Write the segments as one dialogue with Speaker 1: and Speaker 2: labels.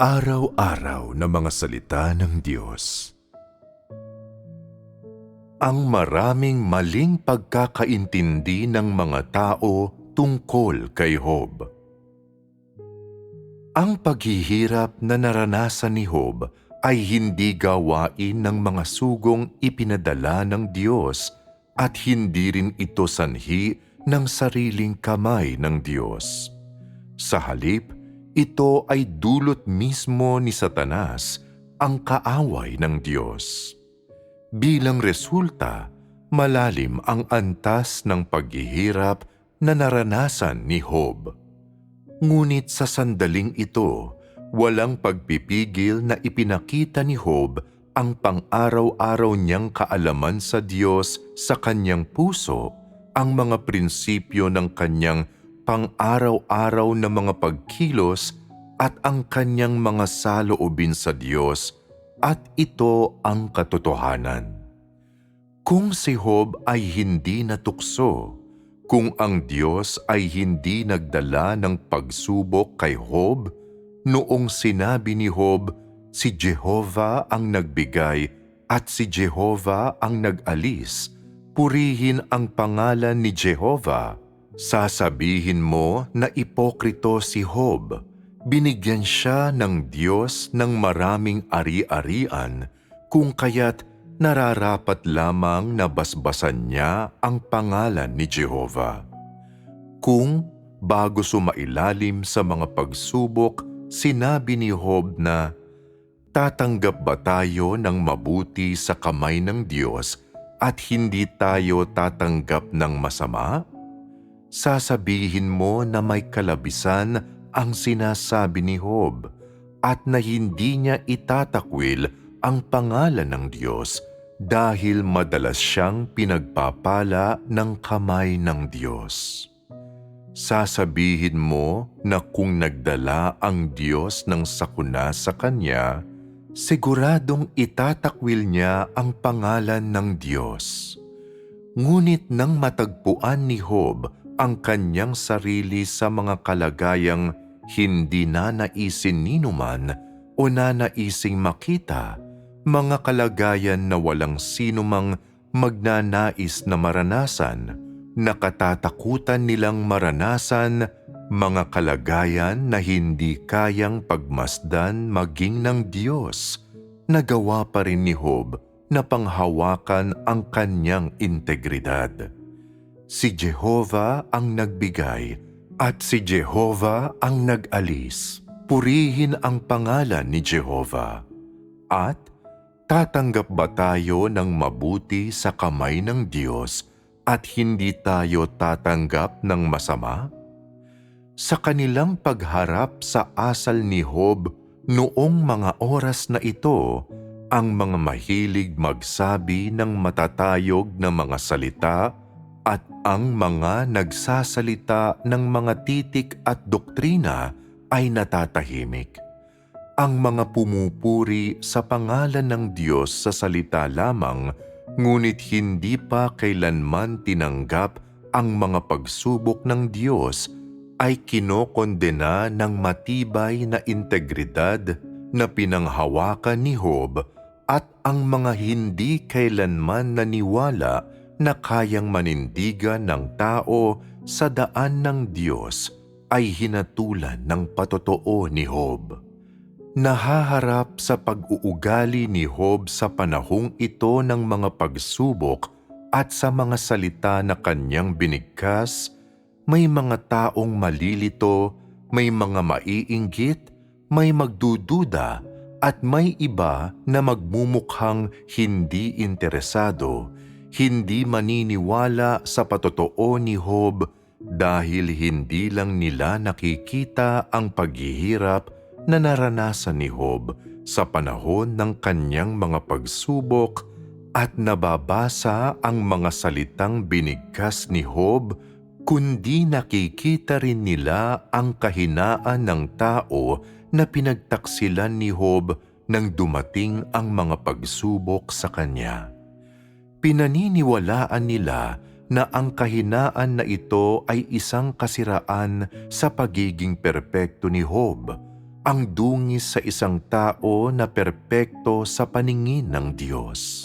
Speaker 1: Araw-araw na mga salita ng Diyos. Ang maraming maling pagkakaintindi ng mga tao tungkol kay Job. Ang paghihirap na naranasan ni Job ay hindi gawain ng mga sugong ipinadala ng Diyos at hindi rin ito sanhi ng sariling kamay ng Diyos. Sa halip, ito ay dulot mismo ni Satanas, ang kaaway ng Diyos. Bilang resulta, malalim ang antas ng paghihirap na naranasan ni Job. Ngunit sa sandaling ito, walang pagpipigil na ipinakita ni Job ang pang-araw-araw niyang kaalaman sa Diyos sa kanyang puso, ang mga prinsipyo ng kanyang pang-araw-araw na mga pagkilos at ang kanyang mga saloobin sa Diyos at ito ang katotohanan. Kung si Job ay hindi natukso, kung ang Diyos ay hindi nagdala ng pagsubok kay Job, noong sinabi ni Job, si Jehovah ang nagbigay at si Jehovah ang nag-alis, purihin ang pangalan ni Jehovah Sasabihin mo na ipokrito si Job. Binigyan siya ng Diyos ng maraming ari-arian kung kaya't nararapat lamang na basbasan niya ang pangalan ni Jehovah. Kung bago sumailalim sa mga pagsubok, sinabi ni Job na, Tatanggap ba tayo ng mabuti sa kamay ng Diyos at hindi tayo tatanggap ng masama? Sasabihin mo na may kalabisan ang sinasabi ni Job at na hindi niya itatakwil ang pangalan ng Diyos dahil madalas siyang pinagpapala ng kamay ng Diyos. Sasabihin mo na kung nagdala ang Diyos ng sakuna sa kanya, siguradong itatakwil niya ang pangalan ng Diyos. Ngunit nang matagpuan ni Job ang kanyang sarili sa mga kalagayang hindi na naisin ninuman o nanaising makita, mga kalagayan na walang sinumang magnanais na maranasan, nakatatakutan nilang maranasan, mga kalagayan na hindi kayang pagmasdan maging ng Diyos, nagawa pa rin ni Job na panghawakan ang kanyang integridad. Si Jehovah ang nagbigay at si Jehovah ang nag-alis. Purihin ang pangalan ni Jehovah. At tatanggap ba tayo ng mabuti sa kamay ng Diyos at hindi tayo tatanggap ng masama? Sa kanilang pagharap sa asal ni Job noong mga oras na ito, ang mga mahilig magsabi ng matatayog na mga salita at ang mga nagsasalita ng mga titik at doktrina ay natatahimik. Ang mga pumupuri sa pangalan ng Diyos sa salita lamang ngunit hindi pa kailanman tinanggap ang mga pagsubok ng Diyos ay kinokondena ng matibay na integridad na pinanghawakan ni Job at ang mga hindi kailanman naniwala na kayang manindigan ng tao sa daan ng Diyos ay hinatulan ng patotoo ni Job. Nahaharap sa pag-uugali ni Job sa panahong ito ng mga pagsubok at sa mga salita na kanyang binigkas, may mga taong malilito, may mga maiinggit, may magdududa, at may iba na magmumukhang hindi interesado hindi maniniwala sa patotoo ni Job dahil hindi lang nila nakikita ang paghihirap na naranasan ni Job sa panahon ng kanyang mga pagsubok at nababasa ang mga salitang binigkas ni Job kundi nakikita rin nila ang kahinaan ng tao na pinagtaksilan ni Job nang dumating ang mga pagsubok sa kanya pinaniniwalaan nila na ang kahinaan na ito ay isang kasiraan sa pagiging perpekto ni Job ang dungis sa isang tao na perpekto sa paningin ng Diyos.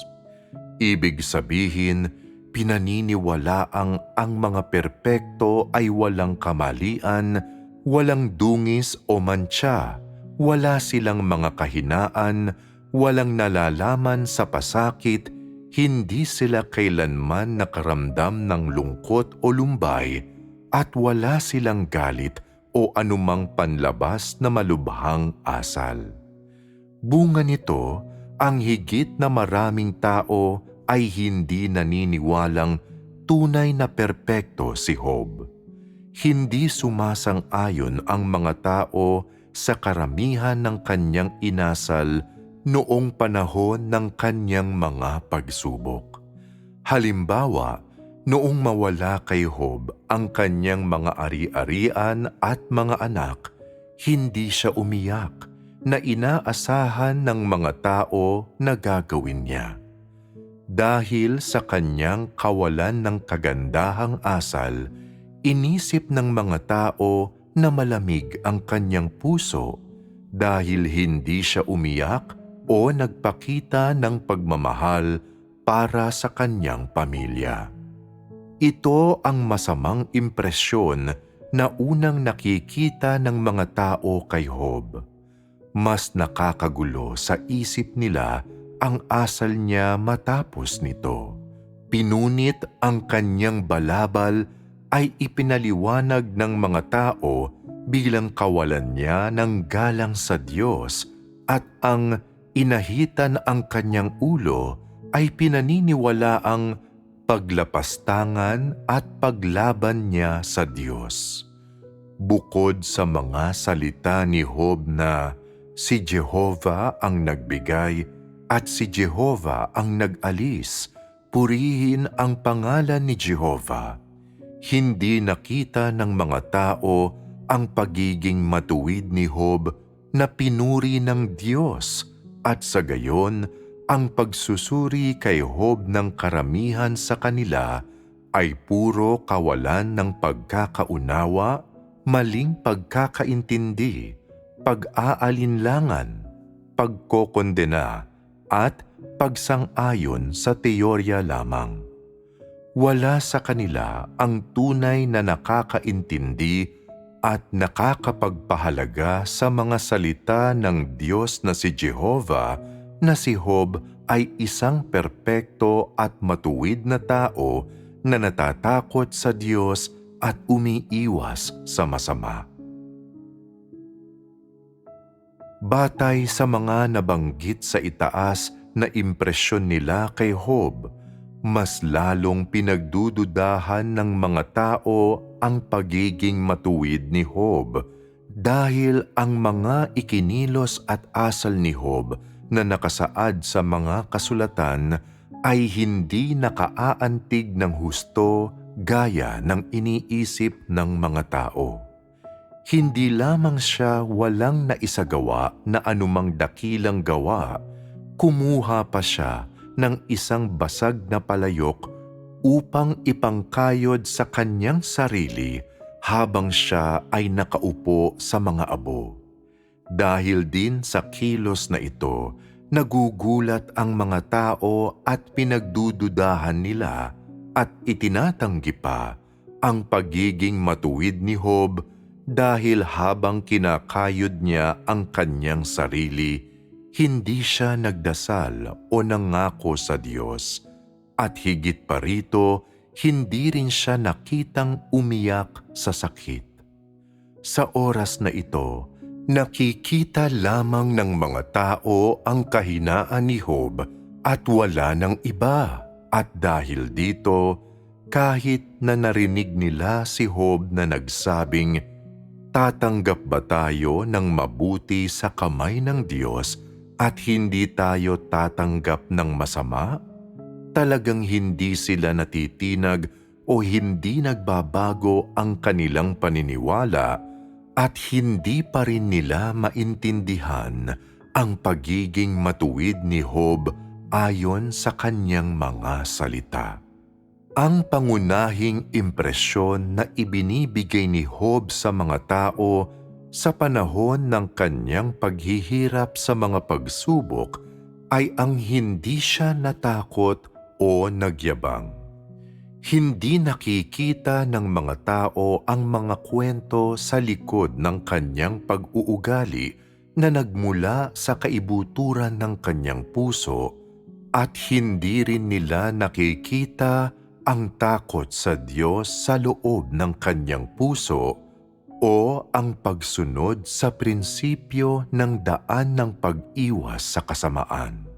Speaker 1: Ibig sabihin, pinaniniwalaang ang mga perpekto ay walang kamalian, walang dungis o mantsa, wala silang mga kahinaan, walang nalalaman sa pasakit, hindi sila kailanman nakaramdam ng lungkot o lumbay, at wala silang galit o anumang panlabas na malubhang asal. Bunga nito, ang higit na maraming tao ay hindi naniniwalang tunay na perpekto si Job. Hindi sumasang-ayon ang mga tao sa karamihan ng kanyang inasal noong panahon ng kanyang mga pagsubok. Halimbawa, noong mawala kay Job ang kanyang mga ari-arian at mga anak, hindi siya umiyak na inaasahan ng mga tao na gagawin niya. Dahil sa kanyang kawalan ng kagandahang asal, inisip ng mga tao na malamig ang kanyang puso dahil hindi siya umiyak o nagpakita ng pagmamahal para sa kanyang pamilya. Ito ang masamang impresyon na unang nakikita ng mga tao kay Job. Mas nakakagulo sa isip nila ang asal niya matapos nito. Pinunit ang kanyang balabal ay ipinaliwanag ng mga tao bilang kawalan niya ng galang sa Diyos at ang inahitan ang kanyang ulo ay pinaniniwala ang paglapastangan at paglaban niya sa Diyos. Bukod sa mga salita ni Job na si Jehovah ang nagbigay at si Jehovah ang nag-alis, purihin ang pangalan ni Jehovah. Hindi nakita ng mga tao ang pagiging matuwid ni Job na pinuri ng Diyos at sa gayon ang pagsusuri kay Job ng karamihan sa kanila ay puro kawalan ng pagkakaunawa, maling pagkakaintindi, pag-aalinlangan, pagkokondena, at pagsang-ayon sa teorya lamang. Wala sa kanila ang tunay na nakakaintindi at nakakapagpahalaga sa mga salita ng Diyos na si Jehovah na si Job ay isang perpekto at matuwid na tao na natatakot sa Diyos at umiiwas sa masama. Batay sa mga nabanggit sa itaas na impresyon nila kay Job, mas lalong pinagdududahan ng mga tao ang pagiging matuwid ni Job dahil ang mga ikinilos at asal ni Job na nakasaad sa mga kasulatan ay hindi nakaaantig ng husto gaya ng iniisip ng mga tao. Hindi lamang siya walang naisagawa na anumang dakilang gawa, kumuha pa siya ng isang basag na palayok upang ipangkayod sa kanyang sarili habang siya ay nakaupo sa mga abo. Dahil din sa kilos na ito, nagugulat ang mga tao at pinagdududahan nila at itinatanggi pa ang pagiging matuwid ni Job dahil habang kinakayod niya ang kanyang sarili, hindi siya nagdasal o nangako sa Diyos. At higit pa rito, hindi rin siya nakitang umiyak sa sakit. Sa oras na ito, Nakikita lamang ng mga tao ang kahinaan ni Job at wala ng iba. At dahil dito, kahit na narinig nila si Job na nagsabing, Tatanggap ba tayo ng mabuti sa kamay ng Diyos at hindi tayo tatanggap ng masama? Talagang hindi sila natitinag o hindi nagbabago ang kanilang paniniwala at hindi pa rin nila maintindihan ang pagiging matuwid ni Job ayon sa kanyang mga salita. Ang pangunahing impresyon na ibinibigay ni Job sa mga tao sa panahon ng kanyang paghihirap sa mga pagsubok ay ang hindi siya natakot o nagyabang. Hindi nakikita ng mga tao ang mga kwento sa likod ng kanyang pag-uugali na nagmula sa kaibuturan ng kanyang puso at hindi rin nila nakikita ang takot sa Diyos sa loob ng kanyang puso o ang pagsunod sa prinsipyo ng daan ng pag-iwas sa kasamaan.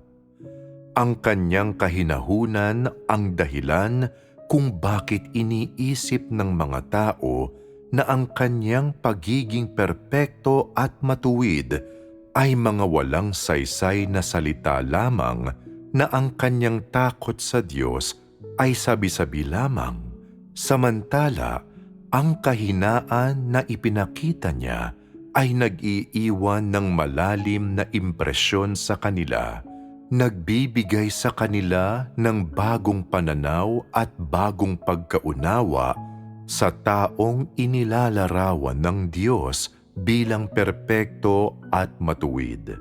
Speaker 1: Ang kanyang kahinahunan ang dahilan kung bakit iniisip ng mga tao na ang kanyang pagiging perpekto at matuwid ay mga walang saysay na salita lamang na ang kanyang takot sa Diyos ay sabi-sabi lamang. Samantala, ang kahinaan na ipinakita niya ay nag-iiwan ng malalim na impresyon sa kanila, nagbibigay sa kanila ng bagong pananaw at bagong pagkaunawa sa taong inilalarawan ng Diyos bilang perpekto at matuwid.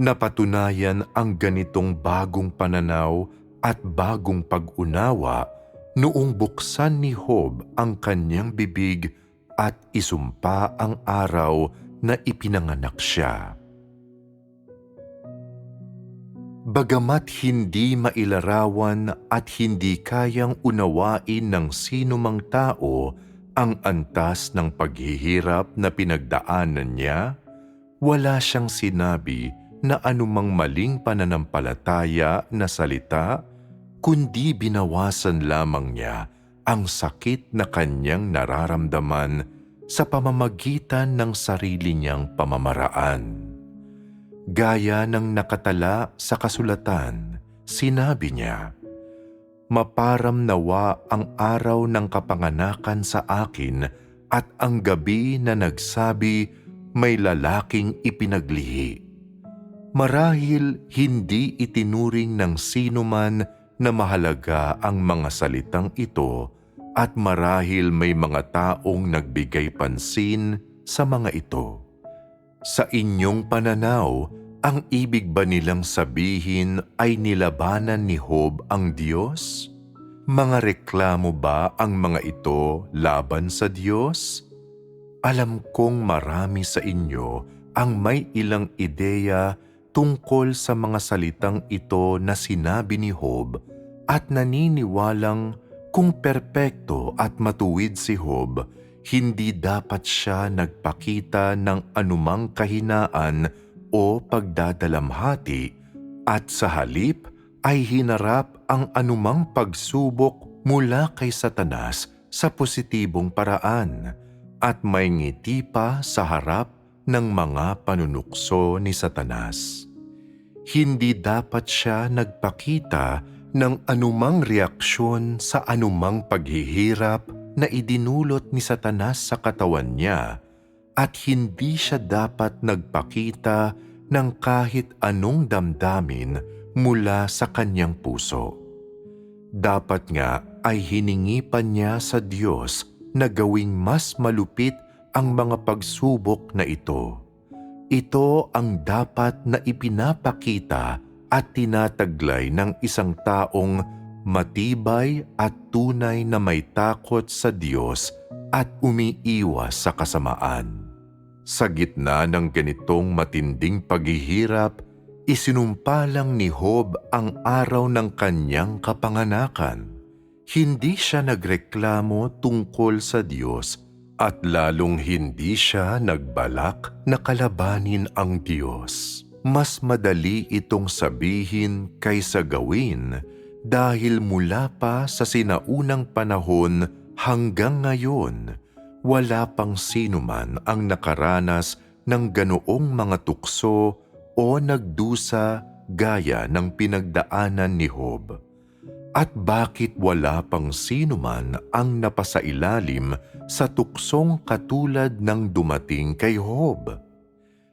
Speaker 1: Napatunayan ang ganitong bagong pananaw at bagong pag-unawa noong buksan ni Job ang kanyang bibig at isumpa ang araw na ipinanganak siya. Bagamat hindi mailarawan at hindi kayang unawain ng sino mang tao ang antas ng paghihirap na pinagdaanan niya, wala siyang sinabi na anumang maling pananampalataya na salita, kundi binawasan lamang niya ang sakit na kanyang nararamdaman sa pamamagitan ng sarili niyang pamamaraan. Gaya ng nakatala sa kasulatan, sinabi niya, Maparam nawa ang araw ng kapanganakan sa akin at ang gabi na nagsabi may lalaking ipinaglihi. Marahil hindi itinuring ng sino man na mahalaga ang mga salitang ito at marahil may mga taong nagbigay pansin sa mga ito. Sa inyong pananaw, ang ibig ba nilang sabihin ay nilabanan ni Job ang Diyos? Mga reklamo ba ang mga ito laban sa Diyos? Alam kong marami sa inyo ang may ilang ideya tungkol sa mga salitang ito na sinabi ni Job at naniniwalang kung perpekto at matuwid si Job, hindi dapat siya nagpakita ng anumang kahinaan o pagdadalamhati at sa halip ay hinarap ang anumang pagsubok mula kay Satanas sa positibong paraan at may ngiti pa sa harap ng mga panunukso ni Satanas. Hindi dapat siya nagpakita ng anumang reaksyon sa anumang paghihirap na idinulot ni Satanas sa katawan niya at hindi siya dapat nagpakita ng kahit anong damdamin mula sa kanyang puso. Dapat nga ay hiningi pa niya sa Diyos na gawing mas malupit ang mga pagsubok na ito. Ito ang dapat na ipinapakita at tinataglay ng isang taong matibay at tunay na may takot sa Diyos at umiiwas sa kasamaan. Sa gitna ng ganitong matinding paghihirap, isinumpa lang ni Job ang araw ng kanyang kapanganakan. Hindi siya nagreklamo tungkol sa Diyos at lalong hindi siya nagbalak na kalabanin ang Diyos. Mas madali itong sabihin kaysa gawin dahil mula pa sa sinaunang panahon hanggang ngayon, wala pang sino man ang nakaranas ng ganoong mga tukso o nagdusa gaya ng pinagdaanan ni Job. At bakit wala pang sino man ang napasailalim sa tuksong katulad ng dumating kay Job?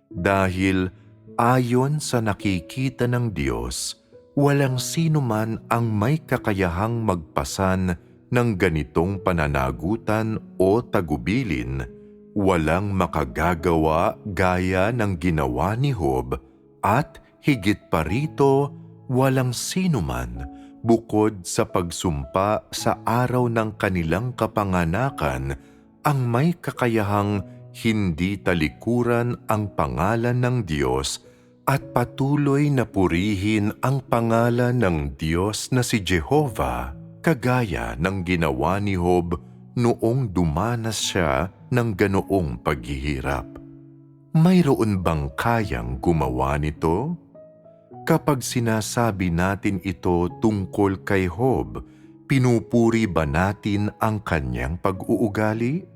Speaker 1: Dahil ayon sa nakikita ng Diyos, walang sino man ang may kakayahang magpasan ng ganitong pananagutan o tagubilin. Walang makagagawa gaya ng ginawa ni Job at higit pa rito, walang sinuman bukod sa pagsumpa sa araw ng kanilang kapanganakan ang may kakayahang hindi talikuran ang pangalan ng Diyos at patuloy na purihin ang pangalan ng Diyos na si Jehovah kagaya ng ginawa ni Job noong dumanas siya ng ganoong paghihirap. Mayroon bang kayang gumawa nito? Kapag sinasabi natin ito tungkol kay Job, pinupuri ba natin ang kanyang pag-uugali?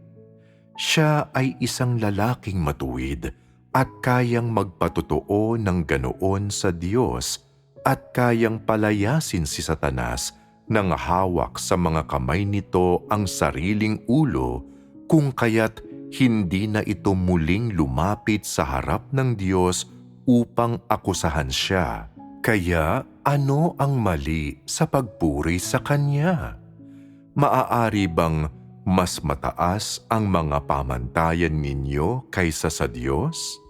Speaker 1: Siya ay isang lalaking matuwid at kayang magpatotoo ng ganoon sa Diyos at kayang palayasin si Satanas nang hawak sa mga kamay nito ang sariling ulo kung kaya't hindi na ito muling lumapit sa harap ng Diyos upang akusahan siya. Kaya ano ang mali sa pagpuri sa Kanya? Maaari bang mas mataas ang mga pamantayan ninyo kaysa sa Diyos?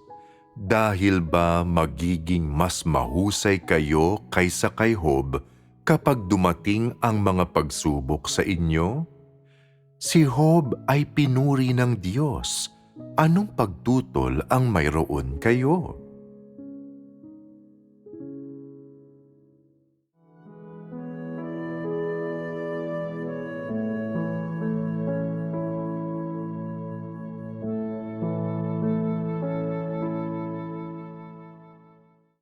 Speaker 1: Dahil ba magiging mas mahusay kayo kaysa kay Job kapag dumating ang mga pagsubok sa inyo? Si Job ay pinuri ng Diyos. Anong pagtutol ang mayroon kayo?